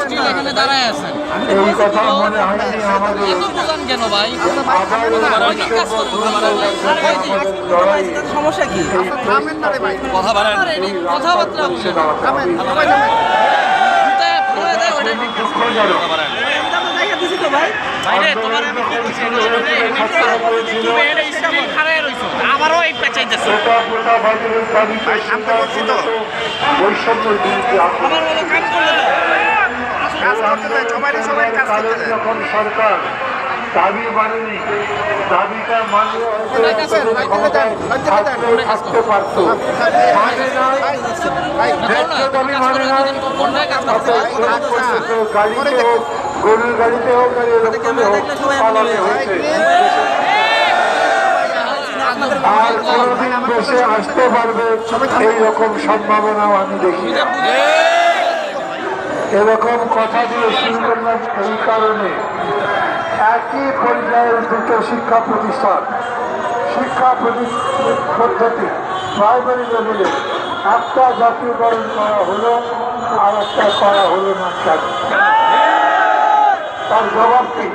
Still এখানে দাঁড়ায় আছেন। এই কথা মনে হয়নি আমাদের এত বুঝান কেন ভাই? অনেক কাজ করুন? সমস্যা কি? কথা বাড়ান। কথাবার্তা বলছেন জুতায় ফেলে দেয় ওটা। ঠিক আছে। দুঃখজনক জায়গা দিছি তো ভাই। বাইরে তোমার আমি কি বলছি? এটা হলো যে এই আমারও এই পেঁচাইতেছে আমার কাজ করলে যখন সরকার দাবি দাবিটা পারতো মানে মানে করতে গাড়িতে হোক গরুর গাড়িতে হোক আর এরকমে হোক পালাতে হয়েছে আর কোনোদিন দেশে আসতে পারবে এই রকম সম্ভাবনাও আমি দেখি না। এরকম কথা দিয়ে শুরু করলাম এই কারণে। একই পর্যায়ের দুটো শিক্ষা প্রতিষ্ঠান, শিক্ষা পদ্ধতি প্রাইমারি লেভেলে একটা জাতীয়করণ করা হলো আর একটা করা হলো না তার জবাব কি?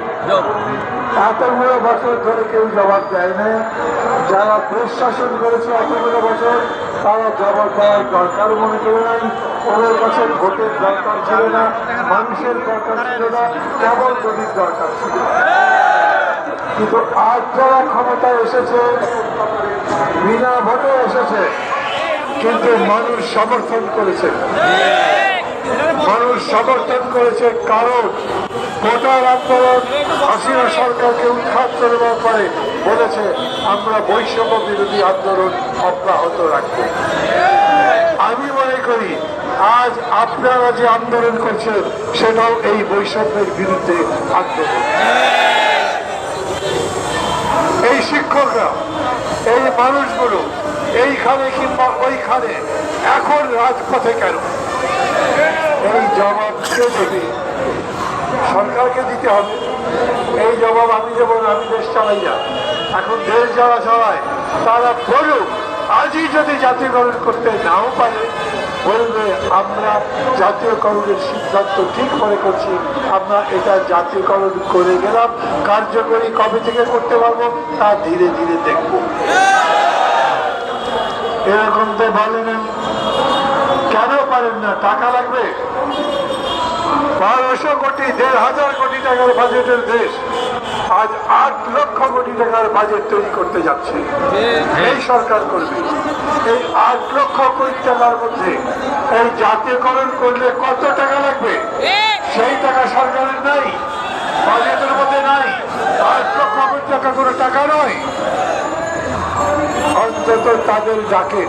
এতগুলো বছর ধরে কেউ জবাব দেয় না। যারা দেশ শাসন করেছে এতগুলো বছর তারা জবাব দেওয়ার দরকার মনে করে নাই। ওদের কাছে ভোটের দরকার ছিল না মানুষের দরকার ছিল না কেবল গদির দরকার ছিল। কিন্তু আজ যারা ক্ষমতায় এসেছে বিনা ভোটে এসেছে কিন্তু মানুষ সমর্থন করেছে। মানুষ সমর্থন করেছে কারণ ভোটার আন্দোলন হাসিনা সরকারকে উৎখাত করবার পরে বলেছে, আমরা বৈষম্য বিরোধী আন্দোলন অব্যাহত রাখব। আমি মনে করি, আজ আপনারা যে আন্দোলন করছেন, সেটাও এই বৈষম্যের বিরুদ্ধে আন্দোলন। এই শিক্ষকরা, এই মানুষগুলো, এইখানে কিংবা ওইখানে, এখন রাজপথে কেন? এই জবাব কে দেবে? সরকারকে দিতে হবে। এই জবাব আমি দেবো না, আমি দেশ চালাই না। এখন দেশ যারা চালায়, তারা বলুক, আজই যদি জাতীয়করণ করতে নাও পারে, বলবে, আমরা জাতীয়করণের সিদ্ধান্ত ঠিক মনে করছি। আমরা এটা জাতীয়করণ করে গেলাম। কার্যকরী কবে থেকে করতে পারব, তা ধীরে ধীরে দেখব। এরকম তো বলেন কেন পারেন না? টাকা লাগবে? বারোশো কোটি, দেড় হাজার কোটি টাকার বাজেটের দেশ আজ আট লক্ষ কোটি টাকার বাজেট তৈরি করতে যাচ্ছে। এই সরকার করবে। এই আট লক্ষ কোটি টাকার মধ্যে এই জাতীয়করণ করলে কত টাকা লাগবে? সেই টাকা সরকারের নাই, বাজেটের মধ্যে নাই। আট লক্ষ কোটি টাকা কোনো টাকা নয়। অন্তত তাদের ডাকে